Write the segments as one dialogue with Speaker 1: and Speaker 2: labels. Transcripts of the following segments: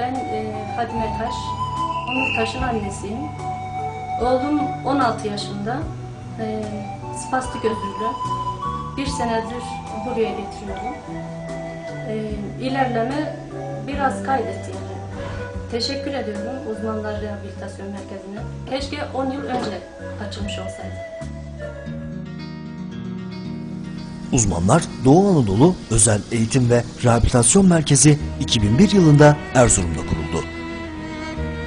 Speaker 1: Ben e, Fadime Taş, Onur Taş'ın annesiyim. Oğlum 16 yaşında, e, spastik özürlü. Bir senedir buraya getiriyorum. E, ilerleme biraz kaydetti. Teşekkür ediyorum uzmanlar rehabilitasyon merkezine. Keşke 10 yıl önce açılmış olsaydı.
Speaker 2: Uzmanlar Doğu Anadolu Özel Eğitim ve Rehabilitasyon Merkezi 2001 yılında Erzurum'da kuruldu.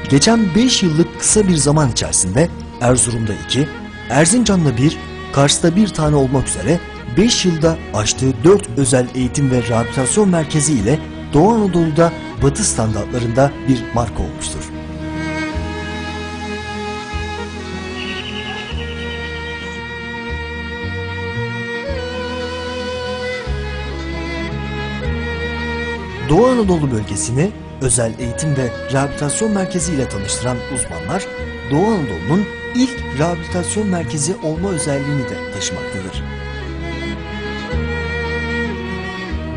Speaker 2: Geçen 5 yıllık kısa bir zaman içerisinde Erzurum'da 2, Erzincan'da 1, Kars'ta bir tane olmak üzere 5 yılda açtığı 4 özel eğitim ve rehabilitasyon merkezi ile Doğu Anadolu'da Batı standartlarında bir marka olmuştur. Doğu Anadolu bölgesini özel eğitim ve rehabilitasyon merkezi ile tanıştıran uzmanlar, Doğu Anadolu'nun ilk rehabilitasyon merkezi olma özelliğini de taşımaktadır.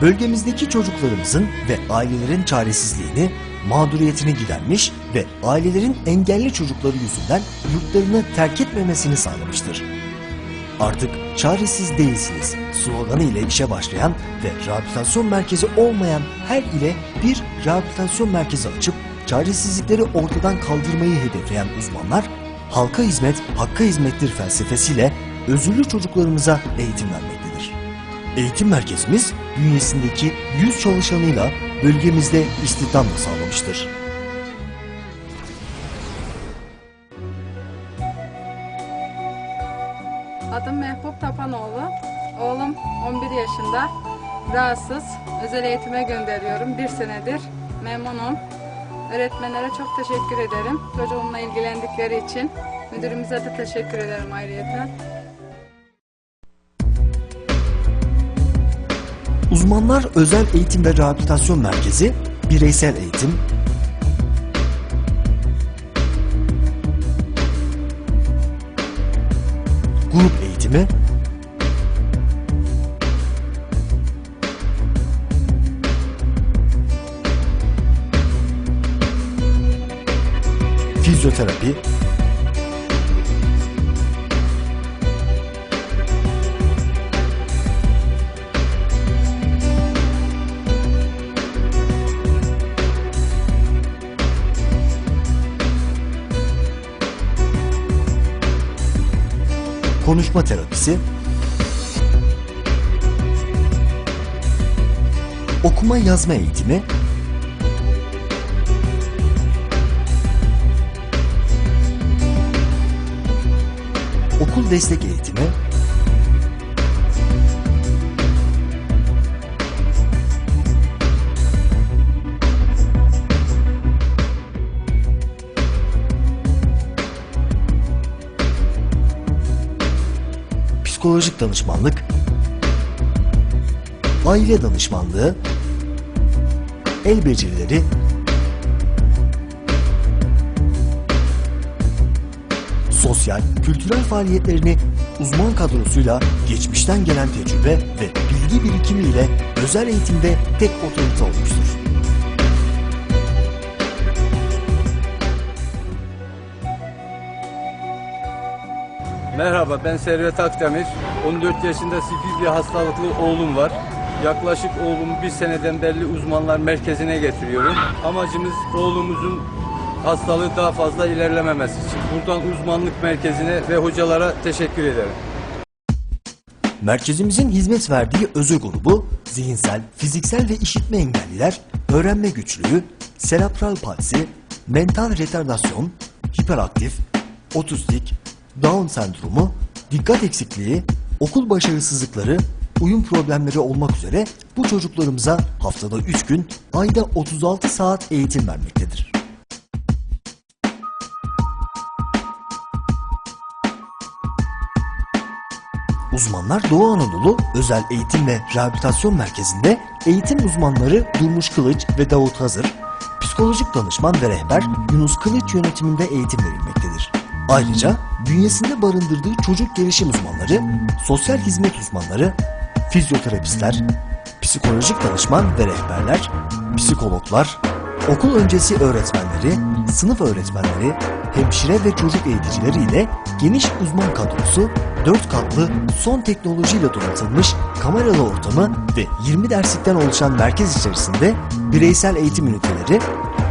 Speaker 2: Bölgemizdeki çocuklarımızın ve ailelerin çaresizliğini, mağduriyetini gidermiş ve ailelerin engelli çocukları yüzünden yurtlarını terk etmemesini sağlamıştır. Artık çaresiz değilsiniz sloganı ile işe başlayan ve rehabilitasyon merkezi olmayan her ile bir rehabilitasyon merkezi açıp çaresizlikleri ortadan kaldırmayı hedefleyen uzmanlar halka hizmet hakka hizmettir felsefesiyle özürlü çocuklarımıza eğitim vermektedir. Eğitim merkezimiz bünyesindeki 100 çalışanıyla bölgemizde istihdam da sağlamıştır.
Speaker 3: Yaşında. Rahatsız. Özel eğitime gönderiyorum. Bir senedir. Memnunum. Öğretmenlere çok teşekkür ederim. Çocuğumla ilgilendikleri için. Müdürümüze de teşekkür ederim ayrıyeten.
Speaker 2: Uzmanlar Özel Eğitim ve Rehabilitasyon Merkezi, bireysel eğitim, grup eğitimi, fizyoterapi, konuşma terapisi, okuma yazma eğitimi, okul destek eğitimi, psikolojik danışmanlık, aile danışmanlığı, el becerileri, sosyal, kültürel faaliyetlerini uzman kadrosuyla geçmişten gelen tecrübe ve bilgi birikimiyle özel eğitimde tek otorite olmuştur.
Speaker 4: Merhaba ben Servet Akdemir. 14 yaşında sifil bir hastalıklı oğlum var. Yaklaşık oğlumu bir seneden beri uzmanlar merkezine getiriyorum. Amacımız oğlumuzun hastalığı daha fazla ilerlememesi için. Buradan uzmanlık merkezine ve hocalara teşekkür ederim.
Speaker 2: Merkezimizin hizmet verdiği özür grubu, zihinsel, fiziksel ve işitme engelliler, öğrenme güçlüğü, serebral palsi, mental retardasyon, hiperaktif, otistik, Down sendromu, dikkat eksikliği, okul başarısızlıkları, uyum problemleri olmak üzere bu çocuklarımıza haftada 3 gün, ayda 36 saat eğitim vermektedir. Uzmanlar Doğu Anadolu Özel Eğitim ve Rehabilitasyon Merkezi'nde eğitim uzmanları Durmuş Kılıç ve Davut Hazır, psikolojik danışman ve rehber Yunus Kılıç yönetiminde eğitim verilmektedir. Ayrıca bünyesinde barındırdığı çocuk gelişim uzmanları, sosyal hizmet uzmanları, fizyoterapistler, psikolojik danışman ve rehberler, psikologlar, okul öncesi öğretmenleri, sınıf öğretmenleri, hemşire ve çocuk eğiticileri ile geniş uzman kadrosu, 4 katlı son teknolojiyle donatılmış kameralı ortamı ve 20 derslikten oluşan merkez içerisinde bireysel eğitim üniteleri,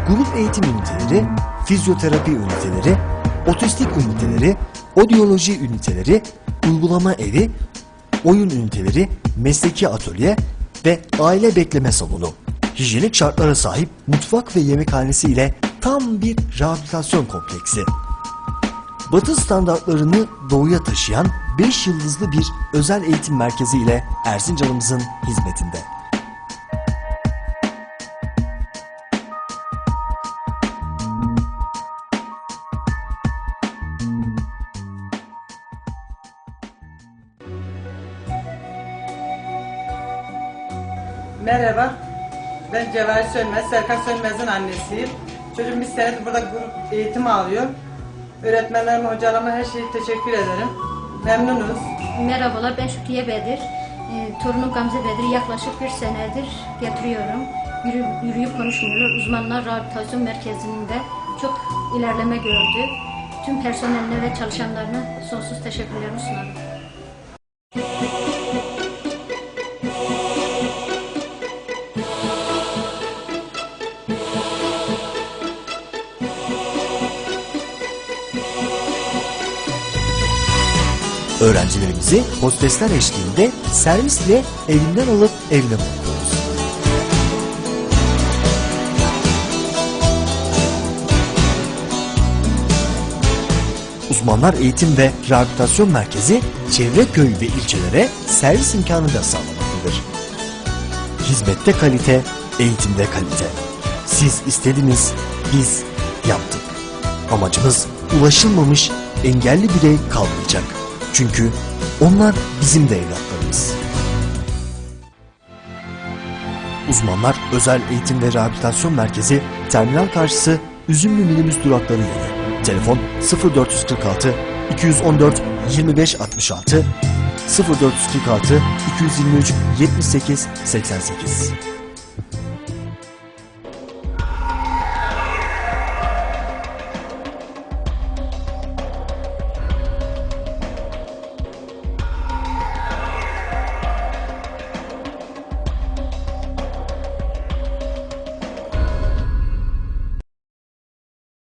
Speaker 2: grup eğitim üniteleri, fizyoterapi üniteleri, otistik üniteleri, odyoloji üniteleri, uygulama evi, oyun üniteleri, mesleki atölye ve aile bekleme salonu. Hijyenik şartlara sahip mutfak ve yemekhanesi ile tam bir rehabilitasyon kompleksi. Batı standartlarını doğuya taşıyan 5 yıldızlı bir özel eğitim merkezi ile Erzincan'ımızın hizmetinde.
Speaker 5: Merhaba, ben Cevahir Sönmez, Serkan Sönmez'in annesiyim. Çocuğum bir senedir burada grup eğitim alıyor. Öğretmenlerime, hocalarıma her şeyi teşekkür ederim. Memnunuz.
Speaker 1: Merhabalar ben Şükriye Bedir. Ee, torunum Gamze Bedir'i yaklaşık bir senedir getiriyorum. Yürü, yürüyüp konuşmuyorlar. Uzmanlar Rehabilitasyon Merkezi'nde çok ilerleme gördü. Tüm personeline ve çalışanlarına sonsuz teşekkürlerimi sunarım.
Speaker 2: Öğrencilerimizi hostesler eşliğinde servis ile evinden alıp evine bırakıyoruz. Uzmanlar Eğitim ve Rehabilitasyon Merkezi çevre köy ve ilçelere servis imkanı da sağlamaktadır. Hizmette kalite, eğitimde kalite. Siz istediniz, biz yaptık. Amacımız ulaşılmamış engelli birey kalmayacak. Çünkü onlar bizim de evlatlarımız. Uzmanlar Özel Eğitim ve Rehabilitasyon Merkezi Terminal karşısı Üzümlü minibüs durakları yeri. Telefon 0446 214 25 66 0446 223 78 88